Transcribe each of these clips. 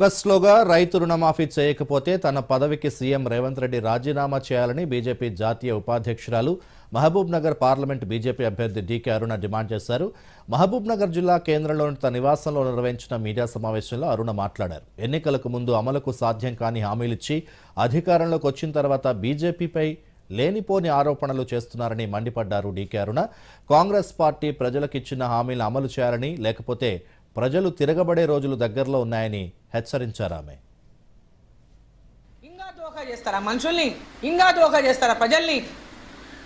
ఆగస్టులోగా రైతు రుణమాఫీ చేయకపోతే తన పదవికి సీఎం రేవంత్ రెడ్డి రాజీనామా చేయాలని బీజేపీ జాతీయ ఉపాధ్యక్షురాలు మహబూబ్ నగర్ పార్లమెంట్ బీజేపీ అభ్యర్థి డీకే అరుణ డిమాండ్ చేశారు. మహబూబ్ నగర్ జిల్లా కేంద్రంలోని తన నివాసంలో నిర్వహించిన మీడియా సమావేశంలో అరుణ మాట్లాడారు. ఎన్నికలకు ముందు అమలుకు సాధ్యం కాని హామీలిచ్చి అధికారంలోకి వచ్చిన తర్వాత బీజేపీపై లేనిపోని ఆరోపణలు చేస్తున్నారని మండిపడ్డారు D K Aruna. Congress party ప్రజలకిచ్చిన హామీలను అమలు చేయాలని లేకపోతే ప్రజలు తిరగబడే రోజులు దగ్గరలో ఉన్నాయని హెచ్చరించారు ఆమె. ఇంకా దోఖా చేస్తారా మనుషుల్ని? ఇంకా దోఖా చేస్తారా ప్రజల్ని?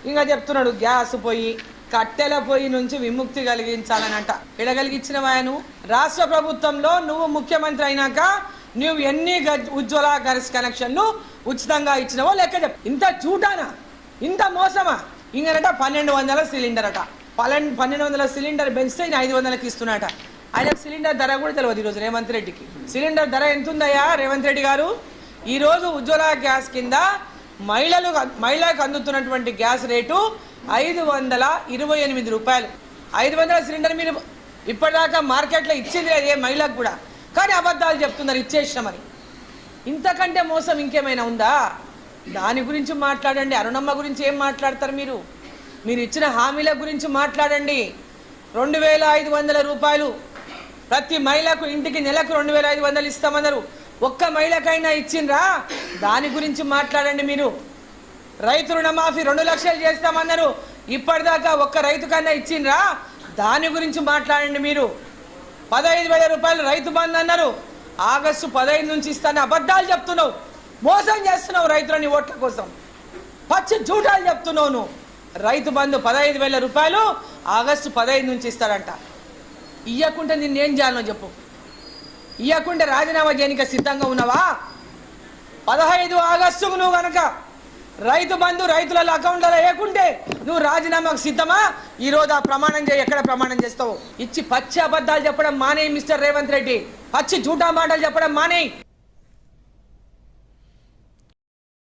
ఇంకా చెప్తున్నాడు గ్యాస్ పొయ్యి కట్టెల పొయ్యి నుంచి విముక్తి కలిగించాలనంట. ఎడ కలిగించినవాయను రాష్ట్ర ప్రభుత్వంలో నువ్వు ముఖ్యమంత్రి అయినాక నువ్వు ఎన్ని ఉజ్వల గ్యాస్ కనెక్షన్లు ఉచితంగా ఇచ్చినవో లెక్క చెప్. ఇంత చూటానా? ఇంత మోసమా? ఇంకనట పన్నెండు వందల సిలిండర్ అట. పన్నెండు పన్నెండు వందల సిలిండర్ పెంచితే ఐదు వందలకి ఇస్తున్నట ఆయన సిలిండర్ ధర కూడా తెలియదు ఈరోజు రేవంత్ రెడ్డికి. సిలిండర్ ధర ఎంత ఉందయ్యా రేవంత్ రెడ్డి గారు? ఈరోజు ఉజ్వల గ్యాస్ కింద మహిళలు మహిళలకు అందుతున్నటువంటి గ్యాస్ రేటు ఐదు వందల ఇరవై ఎనిమిది రూపాయలు. ఐదు వందల సిలిండర్ మీరు ఇప్పటిదాకా మార్కెట్లో ఇచ్చింది లేదు ఏ మహిళకు కూడా. కానీ అబద్ధాలు చెప్తున్నారు ఇచ్చేసినామని. ఇంతకంటే మోసం ఇంకేమైనా ఉందా? దాని గురించి మాట్లాడండి. అరుణమ్మ గురించి ఏం మాట్లాడతారు మీరు? మీరు ఇచ్చిన హామీల గురించి మాట్లాడండి. రెండు వేల ఐదు వందల రూపాయలు ప్రతి మహిళకు ఇంటికి నెలకు రెండు వేల ఐదు వందలు ఇస్తామన్నారు. ఒక్క మహిళకైనా ఇచ్చిండ్రా? దాని గురించి మాట్లాడండి మీరు. రైతు రుణమాఫీ రెండు లక్షలు చేస్తామన్నారు. ఇప్పటిదాకా ఒక్క రైతుకన్నా ఇచ్చిండ్రా? దాని గురించి మాట్లాడండి మీరు. పదహైదు వేల రూపాయలు రైతు బంధు అన్నారు. ఆగస్టు పదహైదు నుంచి ఇస్తాను అబద్ధాలు చెప్తున్నావు. మోసం చేస్తున్నావు రైతులని ఓట్ల కోసం. పచ్చి జూటాలు చెప్తున్నావు నువ్వు. రైతు బంధు పదహైదు వేల రూపాయలు ఆగస్టు పదహైదు నుంచి ఇస్తాడంట. ఇయ్యకుంటే నిన్నేం చేయాలో చెప్పు. ఇయ్యకుంటే రాజీనామా చేయనిక సిద్ధంగా ఉన్నావా? పదహైదు ఆగస్టుకు నువ్వు కనుక రైతు బంధు రైతుల అకౌంట్లలో వేయకుంటే నువ్వు రాజీనామాకు సిద్ధమా? ఈ రోజు ఆ ప్రమాణం చేయి ఎక్కడ ప్రమాణం చేస్తావు? ఇచ్చి పచ్చి అబద్ధాలు చెప్పడం మానేయి మిస్టర్ రేవంత్ రెడ్డి. పచ్చి జూటా మాటలు చెప్పడం మానేయి.